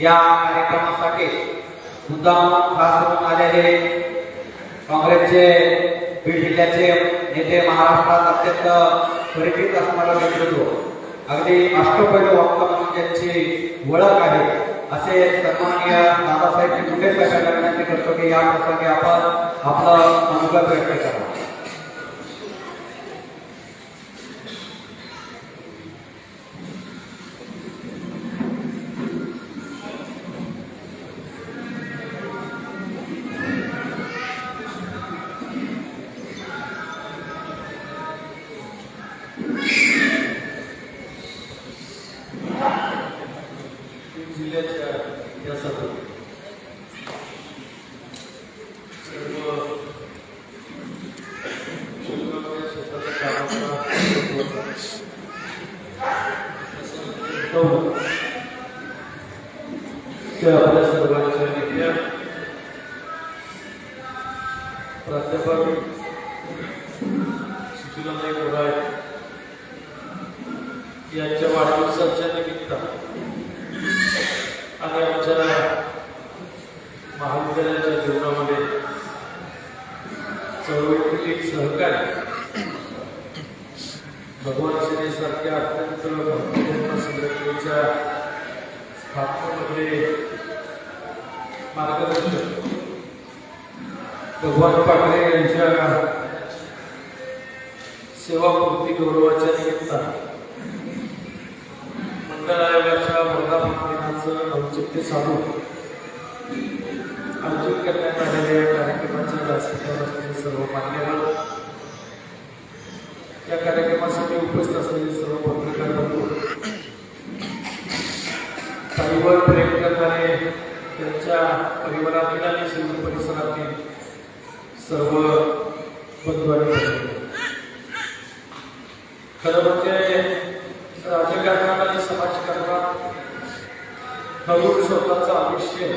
या कार्यक्रमासाठी मुद्दाम खास करून आलेले काँग्रेसचे बीड जिल्ह्याचे नेते महाराष्ट्रात अत्यंत परिचित असणारं नेतृत्व अगदी अष्टपैलू वक्ता म्हणून ज्यांची ओळख आहे असे सन्माननीय दादासाहेब मुंडे साहेबांना विनंती करतो की या प्रसंगी आपण आपलं अनुभव व्यक्त करावं. प्राध्यापक सुशीलाताई गोराय यांच्या वाढदिवसाच्या निमित्तानं आणि आमच्या महाविद्यालयाच्या जीवनामध्ये चळवळीतील एक सहकारी भगवान श्री सारख्या अत्यंत भक्तिपूर्ण संघटनेच्या स्थापनेमध्ये मार्गदर्शक भगवान पाटले यांच्या सेवापूर्ती गौरवाच्या निमित्तानं मंडळ आयोगाच्या वर्धापन दिनाचं औचित्य साधून आयोजित करण्यात आलेल्या या कार्यक्रमाच्या व्यासपीठावर सर्व मान्यवर या कार्यक्रमासाठी उपस्थित असलेले सर्व पत्रकार बंधू ताईवर प्रेम करणारे त्यांच्या परिवारातील आणि शिव परिसरातील सर्व खरं म्हणजे राजकारणात आणि समाजकारणात नवीन स्वतःचं आयुष्य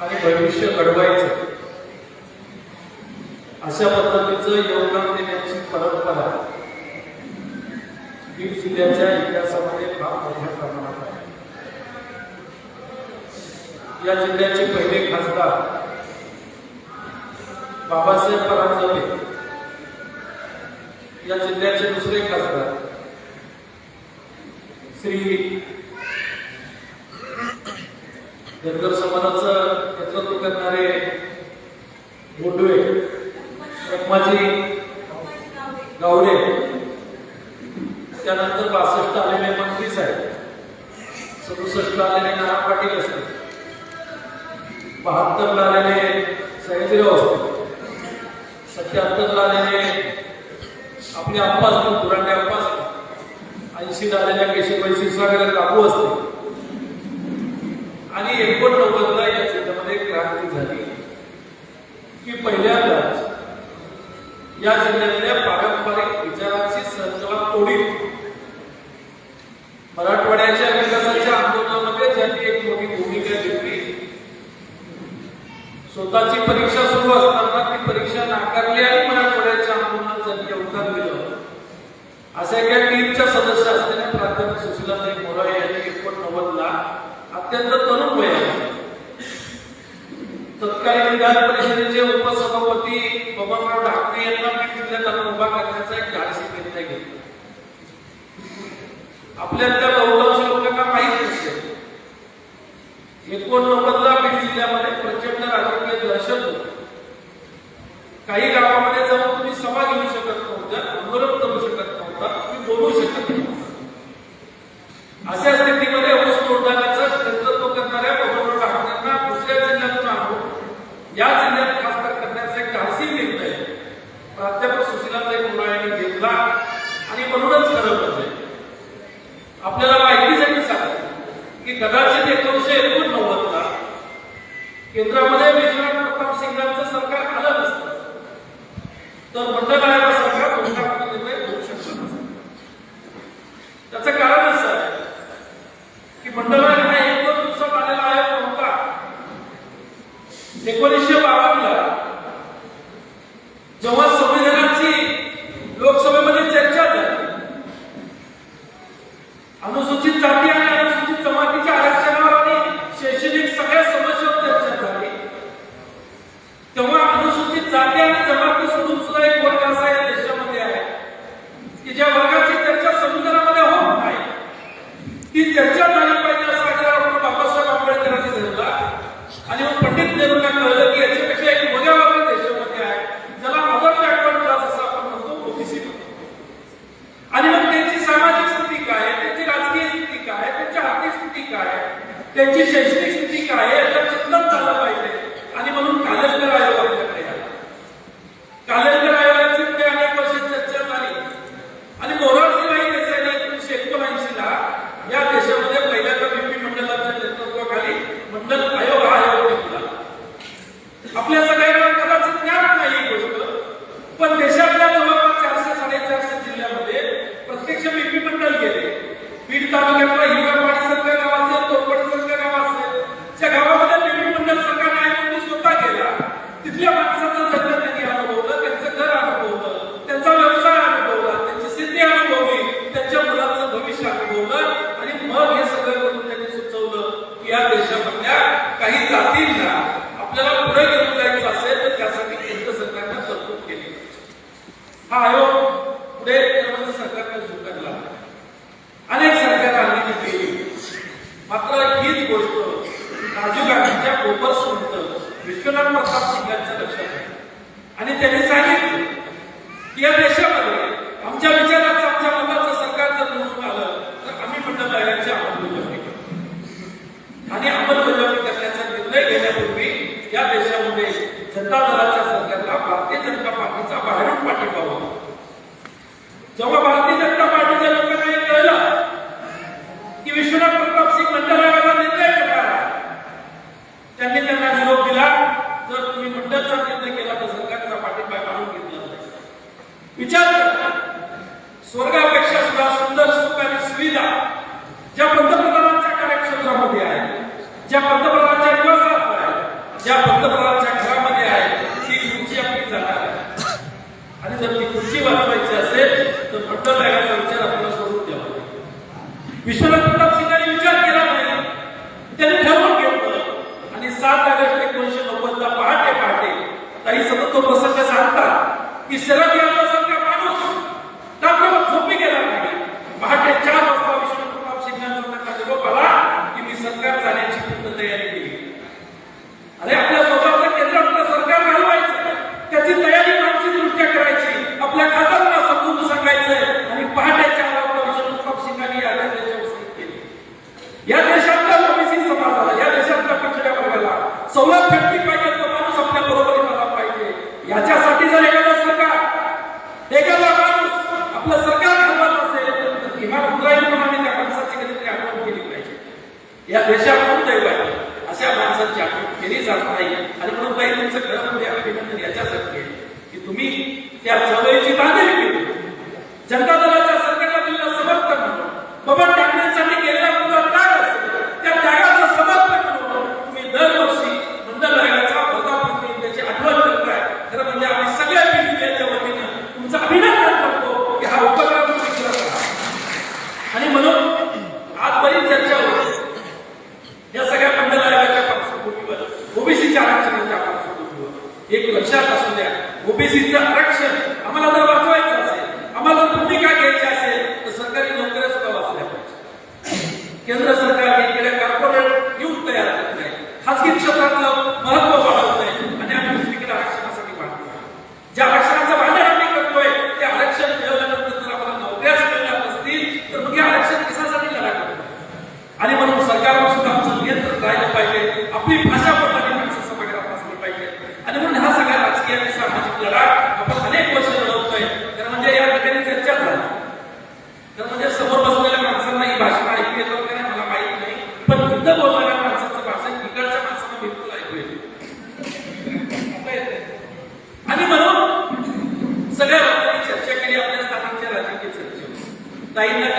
आणि भविष्य घडवायचं अशा पद्धतीचं योगदान देण्याची परंपरा बीड जिल्ह्याच्या इतिहासामध्ये फार मोठ्या प्रमाणात आहे. या जिल्ह्याचे पहिले खासदार बाबासाहेब परांजपे या जिल्ह्याचे दुसरे खासदार. श्री धनगर समाजाचं क्षीरसागर काकू असतील आणि एकोणनव्वदला या क्षेत्रामध्ये क्रांती झाली. की पहिल्यांदाच या जिल्ह्यात पारंपरिक विचारांची संकला तोडी मराठवाड्याच्या विकासाच्या आंदोलनामध्ये ज्यांनी एक मोठी भूमिका घेतली स्वतःची परीक्षा सुरू असताना ती परीक्षा नाकारली आणि मराठवाड्याच्या आंदोलनात ज्यांनी योगदान दिलं अशा एका टीमच्या सदस्य असलेल्या प्राध्यापक सुशीलाताई मोरा यांनी एकोणनव्वद ला अत्यंत तरुण वयात तत्कालीन विधान परिषदेचे उपसभापती बबनराव ठाकरे यांना बीड जिल्ह्यात उभा करण्याचा एक धाडसी निर्णय घेतला आपल्यातल्या बहुतांश लोकांना माहीत नसेल. एकोणनव्वद ला बीड जिल्ह्यामध्ये प्रचंड राजकीय दहशत होती. काही गावामध्ये जाऊन तुम्ही सभा घेऊ शकत नव्हत्या आंदोलन करू शकत नव्हता तुम्ही बोलू शकत नव्हता. अशा स्थितीमध्ये ऊस तोडण्याचं आपल्या बरोबर बबनराव दुसऱ्या जिल्ह्यातून आणून या जिल्ह्यात खासदार करण्याचा एक धाडसी निर्णय प्राध्यापक सुशीलाताई मुला यांनी घेतला आणि म्हणूनच खरं म्हणजे आपल्याला माहितीसाठी सांगतो की कदाचित एकोणीशे एकोणनव्वद ला केंद्रामध्ये विश्वनाथ प्रताप सिंगांचं सरकार आलं नसतं. तर मंडळ आयोगा सरकार मोठा निर्णय घेऊ शकत नसतं. त्याचं कारण असं आहे की मंडळ আপনার सात ऑगस्ट एकोणीशे नव्वदला पहाटे पहाटे काही सतत तो प्रसंग सांगतात की शरद यांना देशाकडून दैव आहे. अशा माणसांची आपण केली जात नाही. आणि म्हणून बाई तुमचं घरामध्ये अभिनंदन याच्यासाठी की तुम्ही त्या चवळीची बांधली जनता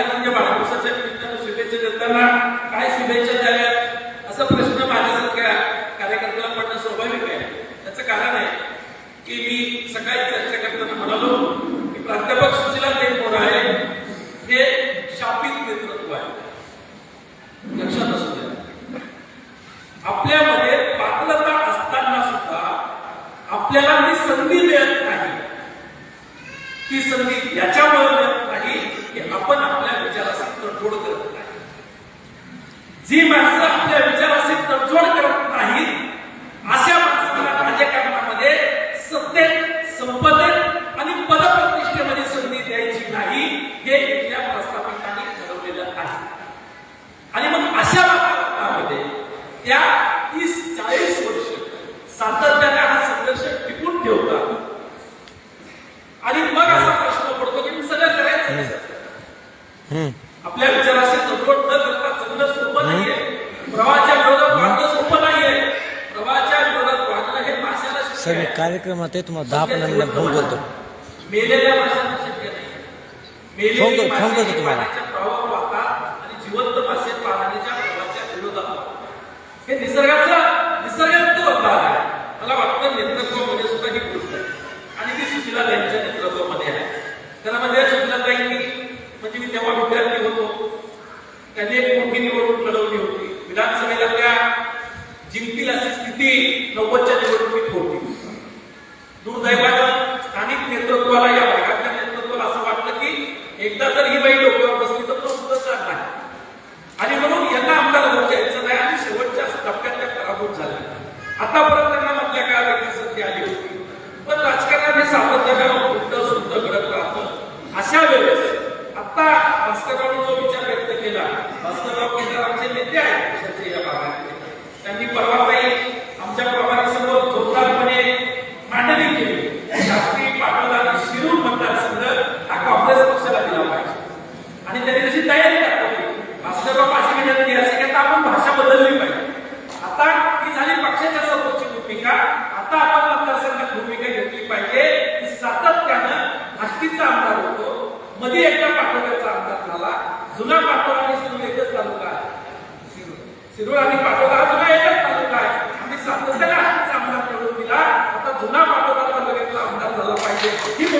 म्हणजे महापुरुषाच्या निमित्तानं शुभेच्छा देताना काय शुभेच्छा द्याव्या असा प्रश्न माझ्यासारख्या कार्यकर्त्याला पडणं स्वाभाविक आहे. त्याचं कारण आहे की मी सकाळी चर्चा करताना म्हणालो की प्राध्यापक सुशिला आहे? हे शापित नेतृत्व आहे. लक्षात असू द्या. आपल्यामध्ये पात्रता असताना सुद्धा आपल्याला ती संधी मिळत नाही. ती संधी याच्यामुळे जी मैं सब अपने विचार सिद्ध जोड़ कर सर्व कार्यक्रम आहे तुम्हाला दहा पंधरा फोन करतो फोन करतो फोन करतो तुम्हाला. आहे. मला वाटतं सुद्धा आणि म्हणजे मी तेव्हा होतो. त्यांनी विधानसभेला त्या जिंकतील अशी स्थिती नव्वद जुना पाटोदा आणि शिरूर एकच तालुका आहे. शिरूर आणि पाटोदा जुना एकच तालुका आहे. आम्ही सातत्याला आमचा आमदार करून दिला. आता जुना पाटोदा तालुक्यातला आमदार झाला पाहिजे. ही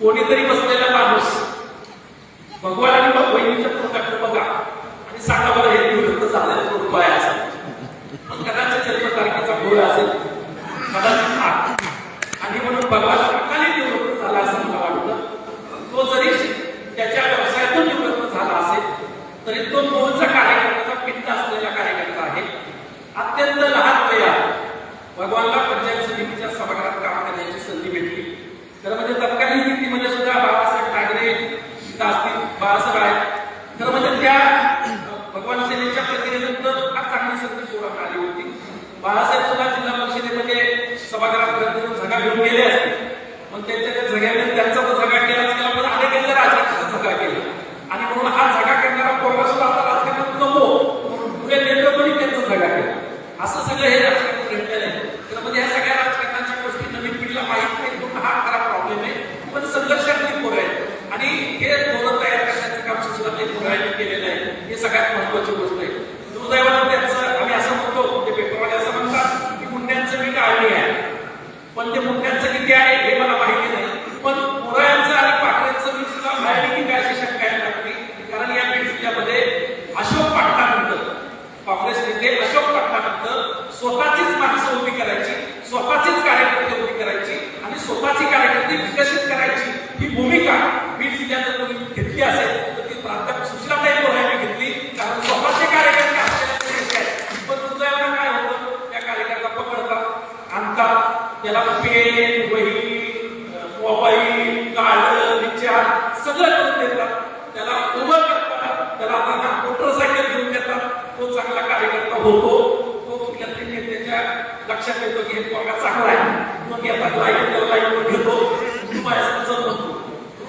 कोणीतरी भूमिका मी जिल्ह्यात जर तुम्ही घेतली असेल तर ती प्राध्यापक सुशीलाताई बघायला घेतली. कारण स्वतःचे कार्यकर्ते पण तुमचा एवढा काय होतं? त्या कार्यकर्ता पकडता आणता. त्याला पेन वही मोबाईल काळ विचार सगळं करून देतात त्याला उभं करतात त्याला आता मोटरसायकल घेऊन देतात तो चांगला कार्यकर्ता होतो. तो कुठल्या नेत्याच्या लक्षात येतो की हे चांगला आहे. मग येतात घेतो. तुम्हाला समजत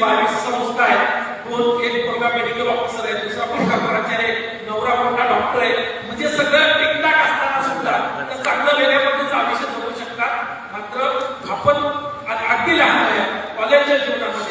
बावीस संस्था आहेत. दोन एक पोरगा मेडिकल ऑफिसर आहे दुसरा पोरगा प्राचार्य नवरा मोठा डॉक्टर आहे. म्हणजे सगळं टिकटाक असताना सुद्धा तर चांगलं वेगळ्या आयुष्य जगू शकतात मात्र आपण अगदी लहान आहे. कॉलेजच्या जीवनामध्ये